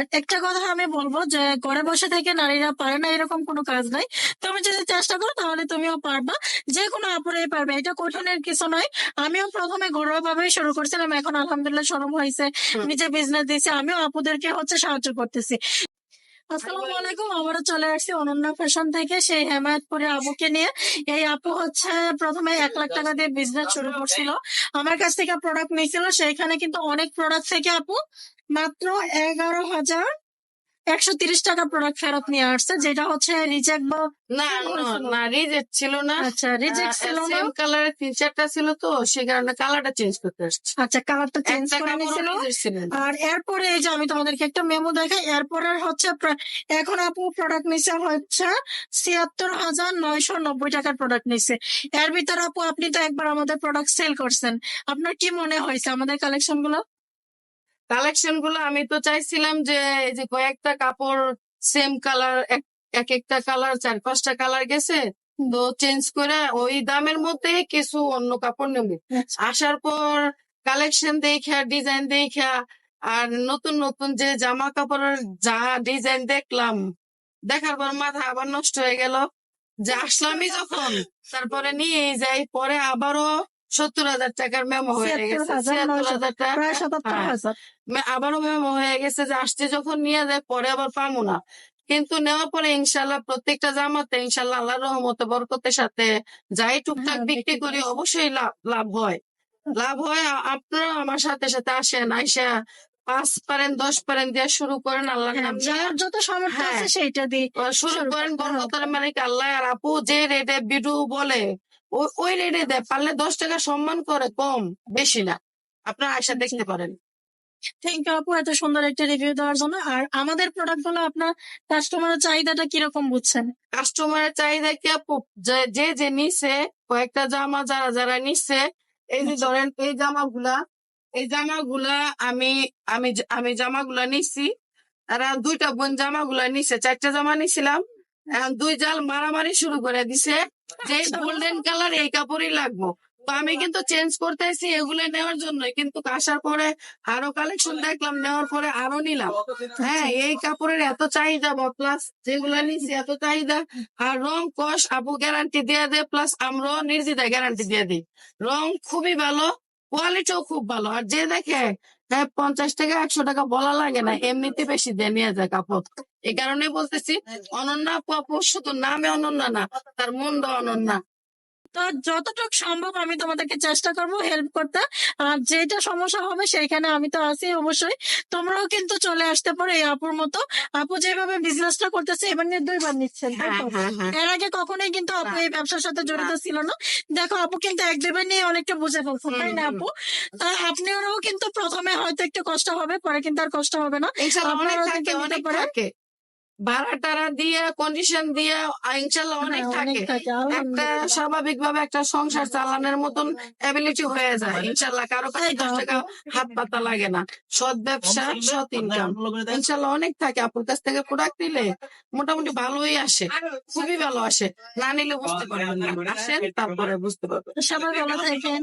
আর একটা কথা আমি বলব যে ঘরে বসে থেকে নারীরা পারে না এরকম কোনো কাজ নাই। তুমি যদি চেষ্টা করো তাহলে তুমিও পারবা। যে কোনো আপুরাই পারবে এটা কঠিনের কিছু নয়। আমিও প্রথমে ঘরোয়া ভাবে শুরু করছিলাম এখন আলহামদুলিল্লাহ শরম হয়েছে নিজের নিজে বিজনেস দিয়েছি আমিও আপুদেরকে হচ্ছে সাহায্য করতেছি। আসসালামু আলাইকুম আমরা চলে আসছি অনন্যা ফ্যাশন থেকে সেই হেমায়তপুরে আপুকে নিয়ে। এই আপু হচ্ছে প্রথমে এক লাখ টাকা দিয়ে বিজনেস শুরু করছিল। আমার কাছ থেকে প্রোডাক্ট নিয়েছিল সেইখানে কিন্তু অনেক প্রোডাক্ট থেকে আপু মাত্র এগারো হাজার একশো তিরিশ টাকা প্রোডাক্ট ফেরত নিয়ে আসছে যেটা হচ্ছে রিজেক্ট বা না না, রিজেক্ট ছিল না। আচ্ছা রিজেক্ট ছিল না। সেম কালারের তিন চারটা ছিল তো সে কারণে কালারটা চেঞ্জ করতে আসছে। আচ্ছা কালারটা চেঞ্জ করে নিয়েছিল। আর এরপরে এই যে আমি তোমাদেরকে একটা মেমো দেখাই এরপরের হচ্ছে এখন আপু প্রোডাক্ট নিচ্ছে হচ্ছে ছিয়াত্তর হাজার নয়শো নব্বই টাকার প্রোডাক্ট নিচ্ছে এর ভিতরে আপু আপনি তো একবার আমাদের প্রোডাক্ট সেল করছেন। আপনার কি মনে হয়েছে আমাদের কালেকশনগুলো? কালেকশনগুলো আমি তো চাইছিলাম যে এই যে কয়েকটা কাপড় সেম কালার এক একটা কালার চার পাঁচটা কালার গেছে। তো চেঞ্জ করে ওই দামের মধ্যে কিছু অন্য কাপড় নেবে। আসার পর কালেকশন দেখা ডিজাইন দেখা আর নতুন নতুন যে জামা কাপড়ের যা ডিজাইন দেখলাম দেখার পর মাথা আবার নষ্ট হয়ে গেল। যে আসলামই যখন তারপরে নিয়ে যাই পরে আবারও সত্তর হাজার টাকার মেমো হয়ে গেছে ছিয়াত্তর হাজার টাকা হ্যাঁ। আবারও মেমো হয়ে গেছে যে আসতে যখন নিয়ে যায় পরে আবার পাবো না কিন্তু নেওয়ার পরে ইনশাল্লাহ প্রত্যেকটা জামাতে ইনশাল্লাহ আল্লাহ রহমতে বরকতের সাথে যাই টুকটাক হ্যাঁ, বিক্রি করি। অবশ্যই লাভ লাভ হয় লাভ হয় আপনারা আমার সাথে সাথে আসেন আইসা পাঁচ পারেন দশ পারেন দিয়ে শুরু করেন আল্লাহ হ্যাঁ, যার যত সামর্থ্য। আছে সেইটা দিয়ে শুরু করেন। বরকতের মালিক আল্লাহ আর আপু যে রেটে বিডু বলে ওই- ওই রেটে দেয়। পারলে দশ টাকা সম্মান করে কম বেশি না। আপনারা আয়সা দেখতে পারেন। থ্যাংক ইউ আপু এত সুন্দর একটা রিভিউ দেওয়ার জন্য। আর আমাদের প্রোডাক্টগুলো আপনার কাস্টমারের চাহিদাটা কীরকম বুঝছেন? কাস্টমারের চাহিদা কি আপু? যে যে নিছে কয়েকটা জামা যারা যারা নিচ্ছে এই যে ধরেন এই জামাগুলা এই জামাগুলা আমি আমি আমি জামাগুলা নিছি। আর দুইটা বোন জামাগুলা নিছে চারটা জামা নিছিলাম। এখন দুই জাল মারামারি শুরু করে দিছে। যে গোল্ডেন কালার এই কাপড়ই লাগবো। তো আমি কিন্তু চেঞ্জ করতেছি এগুলো নেওয়ার জন্য কিন্তু আসার পরে আরও কালেকশন দেখলাম নেওয়ার পরে আরও নিলাম। হ্যাঁ এই কাপড়ের এত চাহিদা বা প্লাস যেগুলো নিছি এত চাহিদা। আর রং কষ আপু গ্যারান্টি দিয়ে দেয় প্লাস আমরাও নির্দ্বিধায় গ্যারান্টি দিয়ে দিই। রং খুবই ভালো কোয়ালিটিও খুব ভালো। আর যে দেখে হ্যাঁ পঞ্চাশ টাকা একশো টাকা বলা লাগে না এমনিতে বেশি দিয়ে নিয়ে যায় কাপড়। এই কারণে বলতেছি অনন্যা আপু আপু শুধু নামে অনন্যা না তার মনটা অনন্যা। তো যতটুকু সম্ভব আমি তোমাদেরকে চেষ্টা করব হেল্প করতে। আর যেটা সমস্যা হবে সেইখানে আমি তো আছি অবশ্যই। তোমরাও কিন্তু চলে আসতে পারো এই আপুর মতো। আপু যেভাবে বিজনেসটা করতেছে এবার নিয়ে দুইবার নিচ্ছেন হ্যাঁ? হ্যাঁ হ্যাঁ। এর আগে কখনোই কিন্তু আপু এই ব্যবসার সাথে জড়িত ছিল না। দেখো আপু কিন্তু এক দুইবার নিয়ে অনেকটা বুঝে ফেলছেন তাই না আপু? তা আপনিও কিন্তু প্রথমে হয়তো একটু কষ্ট হবে পরে কিন্তু আর কষ্ট হবে না। আপনারাও কিন্তু নিতে পারেন। ভাড়া টাড়া দিয়ে কন্ডিশন দিয়ে ইনশাল্লাহ অনেক হ্যাঁ, থাকে। থাকে একটা। স্বাভাবিক ভাবে একটা সংসার চালানোর মতন অ্যাবিলিটি হয়ে যায়। ইনশাল্লাহ কারও কাছে দশ টাকা হাত পাতা লাগে না। সৎ ব্যবসা সৎ ইনকাম ইনশাল্লাহ অনেক থাকে। আপুর কাছ থেকে প্রোডাক্ট নিলে মোটামুটি ভালোই আসে। খুবই ভালো আসে। না নিলে বুঝতে পারবেন না। আসেন তারপরে বুঝতে পারবেন। সবাই ভালো থাকেন।